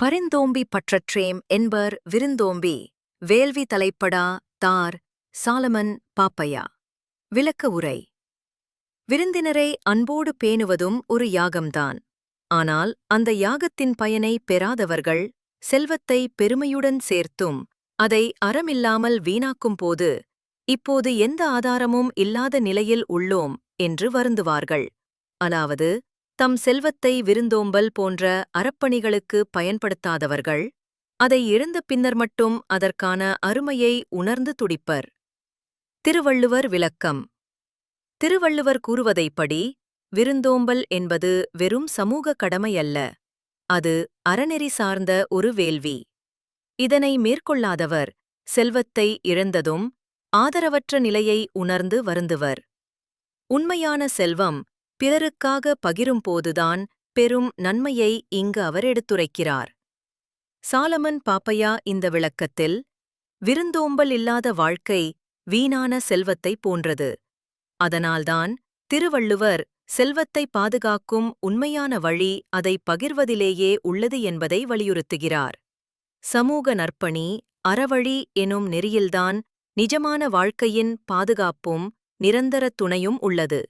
பரிந்தோம்பி பற்றற்றேம் என்பர் விருந்தோம்பி. வேள்வி தலைப்படா தார் சாலமன் பாப்பையா. விளக்க உரை. விருந்தினரை அன்போடு பேணுவதும் ஒரு யாகம்தான். ஆனால் அந்த யாகத்தின் பயனை பெறாதவர்கள் செல்வத்தை பெருமையுடன் சேர்த்தும் அதை அறமில்லாமல் வீணாக்கும் போது இப்போது எந்த ஆதாரமும் இல்லாத நிலையில் உள்ளோம் என்று வருந்துவார்கள். அதாவது தம் செல்வத்தை விருந்தோம்பல் போன்ற அறப்பணிகளுக்கு பயன்படுத்தாதவர்கள் அதை இழந்த பின்னர் மட்டும் அதற்கான அருமையை உணர்ந்து துடிப்பர். திருவள்ளுவர் விளக்கம். திருவள்ளுவர் கூறுவதைப்படி விருந்தோம்பல் என்பது வெறும் சமூக கடமையல்ல அது அறநெறி சார்ந்த ஒரு வேள்வி. இதனை மேற்கொள்ளாதவர் செல்வத்தை இழந்ததும் ஆதரவற்ற நிலையை உணர்ந்து வருந்துவர். உண்மையான செல்வம் பிறருக்காக பகிரும்போதுதான் பெரும் நன்மையை இங்கு அவர் எடுத்துரைக்கிறார். சாலமன் பாப்பையா இந்த விளக்கத்தில் விருந்தோம்பல் இல்லாத வாழ்க்கை வீணான செல்வத்தை போன்றது. அதனால்தான் திருவள்ளுவர் செல்வத்தை பாதுகாக்கும் உண்மையான வழி அதை பகிர்வதிலேயே உள்ளது என்பதை வலியுறுத்துகிறார். சமூக நற்பணி அறவழி எனும் நெறியில்தான் நிஜமான வாழ்க்கையின் பாதுகாப்பும் நிரந்தர துணையும் உள்ளது.